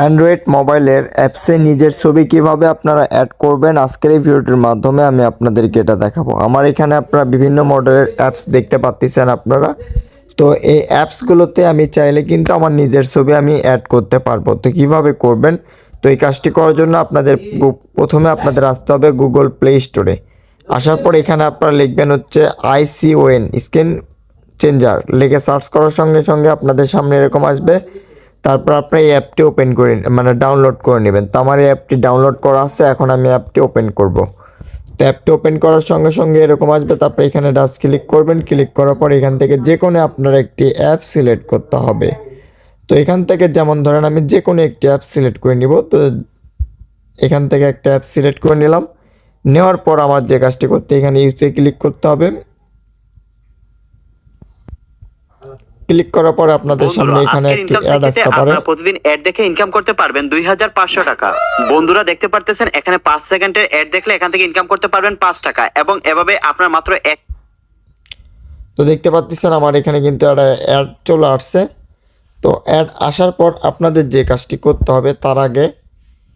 Android মোবাইলের অ্যাপসে নিজের ছবি কীভাবে আপনারা অ্যাড করবেন, আজকের এই ভিডিওটির মাধ্যমে আমি আপনাদেরকে এটা দেখাবো। আমার এখানে আপনারা বিভিন্ন মডেলের অ্যাপস দেখতে পাচ্ছেন আপনারা। তো এই অ্যাপসগুলোতে আমি চাইলে কিন্তু আমার নিজের ছবি আমি অ্যাড করতে পারব। তো কীভাবে করবেন? তো এই কাজটি করার জন্য আপনাদের প্রথমে আপনাদের আসতে হবে গুগল প্লে স্টোরে আসার পর এখানে আপনারা লিখবেন হচ্ছে আইসিওএন স্ক্রিন চেঞ্জার লিখে সার্চ করার সঙ্গে সঙ্গে আপনাদের সামনে এরকম আসবে। তারপর আপনি এই অ্যাপটি ওপেন করে মানে ডাউনলোড করে নেবেন। তো আমার এই অ্যাপটি ডাউনলোড করা আছে, এখন আমি অ্যাপটি ওপেন করব। তো অ্যাপটি ওপেন করার সঙ্গে সঙ্গে এরকম আসবে তারপর এখানে ডাস ক্লিক করবেন। ক্লিক করার পর এখান থেকে যে কোনো আপনার একটি অ্যাপ সিলেক্ট করতে হবে। তো এখান থেকে যেমন ধরেন আমি যে কোনো একটি অ্যাপ সিলেক্ট করে নিব, তো এখান থেকে একটা অ্যাপ সিলেক্ট করে নিলাম। নেওয়ার পর আমার যে কাজটি করতে এখানে ইউসে ক্লিক করতে হবে। ক্লিক করার পর আপনাদের সামনে এখানে একটি অ্যাড আসতে পারে। আপনারা প্রতিদিন অ্যাড দেখে ইনকাম করতে পারবেন দুই হাজার পাঁচশো টাকা। বন্ধুরা দেখতে পারতেছেন এখানে পাঁচ সেকেন্ডের অ্যাড দেখলে এখান থেকে ইনকাম করতে পারবেন পাঁচ টাকা এবং এভাবে আপনার মাত্র এক তো দেখতে পাচ্ছেন আমার এখানে কিন্তু একটা অ্যাড চলে আসছে। তো অ্যাড আসার পর আপনাদের যে কাজটি করতে হবে তার আগে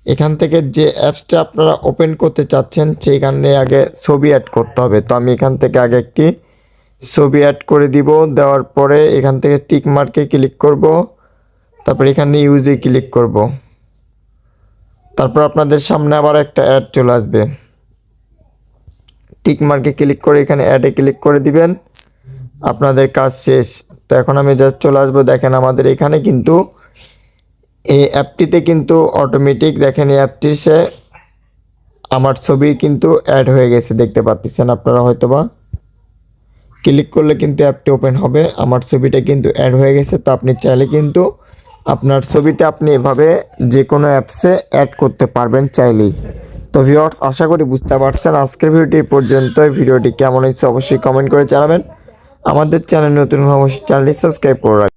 এখান থেকে যে অ্যাপসটা আপনারা ওপেন করতে চাচ্ছেন সেইখানে আগে ছবি অ্যাড করতে হবে। তো আমি এখান থেকে আগে একটি ছবি অ্যাড করে দিব। দেওয়ার পরে এখান থেকে টিক মার্কে ক্লিক করব। তারপর এখানে ইউজে ক্লিক করব। তারপর আপনাদের সামনে আবার একটা অ্যাড চলে আসবে। টিক মার্কে ক্লিক করে এখানে অ্যাডে ক্লিক করে দিবেন। আপনাদের কাজ শেষ। তো এখন আমি জাস্ট চলে আসব। দেখেন আমাদের এখানে কিন্তু এই অ্যাপটিতে কিন্তু অটোমেটিক দেখেন এই অ্যাপটি সে আমার ছবি কিন্তু অ্যাড হয়ে গেছে। দেখতে পাচ্ছেন আপনারা হয়তোবা। ক্লিক করলে কিন্তু অ্যাপটি ওপেন হবে। আমার ছবিটা কিন্তু অ্যাড হয়ে গেছে, তো আপনি চাইলে কিন্তু আপনার ছবিটা আপনি এভাবে যে কোনো অ্যাপসে অ্যাড করতে পারবেন চাইলেই। তো ভিউয়ার্স আশা করি বুঝতে পারছেন আজকের ভিডিওটি এই পর্যন্ত ভিডিওটি কেমন হয়েছে অবশ্যই কমেন্ট করে জানাবেন। আমাদের চ্যানেল নতুন অবশ্যই চ্যানেলটি সাবস্ক্রাইব করে রাখবেন।